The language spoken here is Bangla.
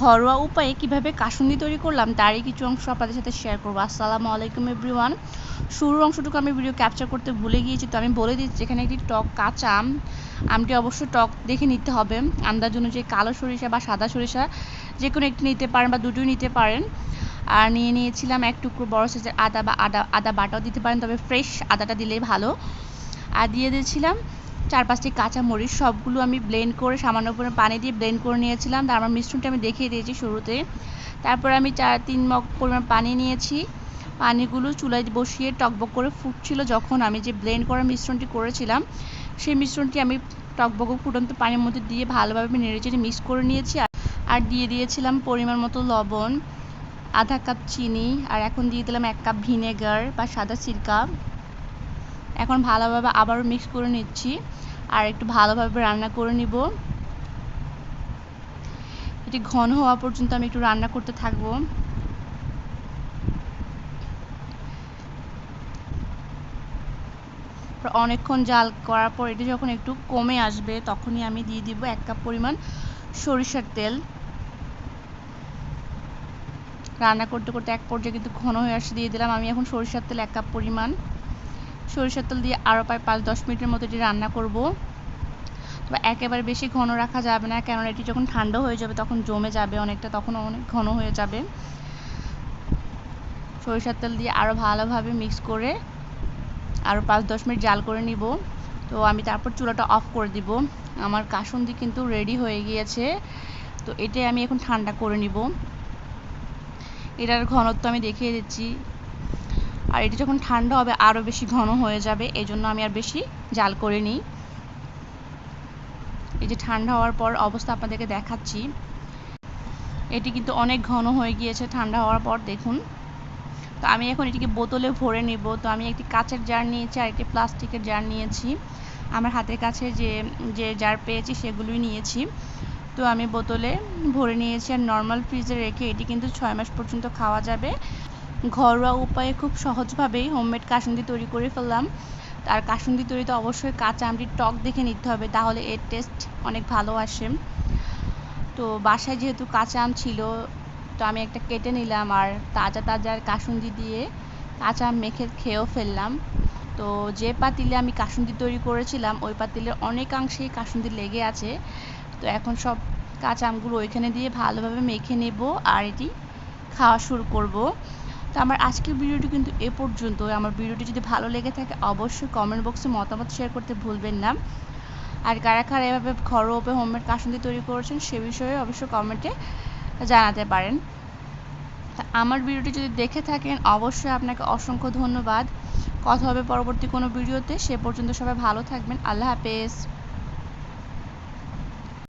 ঘরোয়া উপায়ে কীভাবে কাসুন্দি তৈরি করলাম, তারই কিছু অংশ আপনাদের সাথে শেয়ার করব। আসসালামু আলাইকুম এভরিওয়ান শুরুর অংশটুকু আমি ভিডিও ক্যাপচার করতে ভুলে গিয়েছি, তো আমি বলে দিচ্ছি, এখানে একটি টক কাঁচা আম, আমটি অবশ্যই টক দেখে নিতে হবে। আন্দাজ অনুযায়ী কালো সরিষা বা সাদা সরিষা যে কোনো একটি নিতে পারেন বা দুটোই নিতে পারেন। আর নিয়ে নিয়েছিলাম এক টুকরো বড় সাইজের আদা বা আদা আদা বাটাও দিতে পারেন, তবে ফ্রেশ আদাটা দিলেই ভালো। আর দিয়ে দিয়েছিলাম চার পাঁচটি কাঁচা মরিচ সবগুলো আমি ব্লেন্ড করে, সামান্য পরিমাণ পানি দিয়ে ব্লেন্ড করে নিয়েছিলাম। তার আমার মিশ্রণটা আমি দেখিয়ে দিয়েছি শুরুতে। তারপর আমি চার, তিন মগ পরিমাণ পানি নিয়েছি। পানিগুলো চুলায় বসিয়ে টকবক করে ফুটছিল যখন আমি যে ব্লেন্ড করা মিশ্রণটি করেছিলাম, সেই মিশ্রণটি আমি টকবক ফুটন্ত পানির মধ্যে দিয়ে ভালোভাবে নেড়ে চেড়ে মিক্স করে নিয়েছি। আর দিয়ে দিয়েছিলাম পরিমাণ মতো লবণ, আধা কাপ চিনি, আর এখন দিয়ে দিলাম এক কাপ ভিনেগার বা সাদা সিরকা। এখন ভালোভাবে আবারও মিক্স করে নিচ্ছি। আর একটু ভালোভাবে রান্না করে নিব। এটি ঘন হওয়া পর্যন্ত আমি একটু রান্না করতে থাকব। অনেকক্ষণ জাল করার পর এটি যখন একটু কমে আসবে, তখনই আমি দিয়ে দিব এক কাপ পরিমাণ সরিষার তেল। রান্না করতে করতে এক পর্যায়ে কিন্তু ঘন হয়ে আসে, দিয়ে দিলাম। আমি এখন সরিষার তেল এক কাপ পরিমাণ। সরিষার তেল দিয়ে আরও প্রায় পাঁচ, দশ মিনিটের মতো এটি রান্না করব। তবে একেবারে বেশি ঘন রাখা যাবে না, কেননা এটি যখন ঠান্ডা হয়ে যাবে তখন জমে যাবে অনেকটা, তখন অনেক ঘন হয়ে যাবে। সরিষার তেল দিয়ে আরও ভালোভাবে মিক্স করে আরও পাঁচ, দশ মিনিট জাল করে নিব। তো আমি তারপর চুলাটা অফ করে দিব। আমার কাসুন্দি কিন্তু রেডি হয়ে গিয়েছে। তো এটাই আমি এখন ঠান্ডা করে নিব। এটার ঘনত্ব আমি দেখিয়ে দিচ্ছি। আর এটি যখন ঠান্ডা হবে আরও বেশি ঘন হয়ে যাবে এই জন্য আমি আর বেশি জাল করে নিই। এই যে ঠান্ডা হওয়ার পর অবস্থা আপনাদেরকে দেখাচ্ছি। এটি কিন্তু অনেক ঘন হয়ে গিয়েছে ঠান্ডা হওয়ার পর, দেখুন। তো আমি এখন এটিকে বোতলে ভরে নেব। তো আমি একটি কাঁচের জার নিয়েছি, আর একটি প্লাস্টিকের জার নিয়েছি। আমার হাতের কাছে যে যে জার পেয়েছি সেগুলোই নিয়েছি। তো আমি বোতলে ভরে নিয়েছি, আর নর্মাল ফ্রিজে রেখে এটি কিন্তু ছয় মাস পর্যন্ত খাওয়া যাবে। ঘরোয়া উপায়ে খুব সহজভাবেই হোমমেড কাসুন্দি তৈরি করে ফেললাম। আর কাসুন্দি তৈরিতে অবশ্যই কাঁচা আমটির টক দেখে নিতে হবে, তাহলে এর টেস্ট অনেক ভালো আসে। তো বাসায় যেহেতু কাঁচা আম ছিল, তো আমি একটা কেটে নিলাম আর তাজা তাজা কাসুন্দি দিয়ে কাঁচা আম মেখে খেয়েও ফেললাম। তো যে পাতিলে আমি কাসুন্দি তৈরি করেছিলাম, ওই পাতিলের অনেকাংশেই কাসুন্দি লেগে আছে। তো এখন সব কাঁচা আমগুলো ওইখানে দিয়ে ভালোভাবে মেখে নেব আর এটি খাওয়া শুরু করব। তো আমার আজকের ভিডিওটি কিন্তু এ পর্যন্ত আমার ভিডিওটি যদি ভালো লেগে থাকে, অবশ্যই কমেন্ট বক্সে মতামত শেয়ার করতে ভুলবেন না। আর কারা কারা এভাবে ঘরোয়া হোমমেড কাসুন্দি তৈরি করেছেন, সে বিষয়ে অবশ্যই কমেন্টে জানাতে পারেন। আমার ভিডিওটি যদি দেখে থাকেন, অবশ্যই আপনাকে অসংখ্য ধন্যবাদ। কথা হবে পরবর্তী কোনো ভিডিওতে। সে পর্যন্ত সবাই ভালো থাকবেন। আল্লাহ হাফেজ।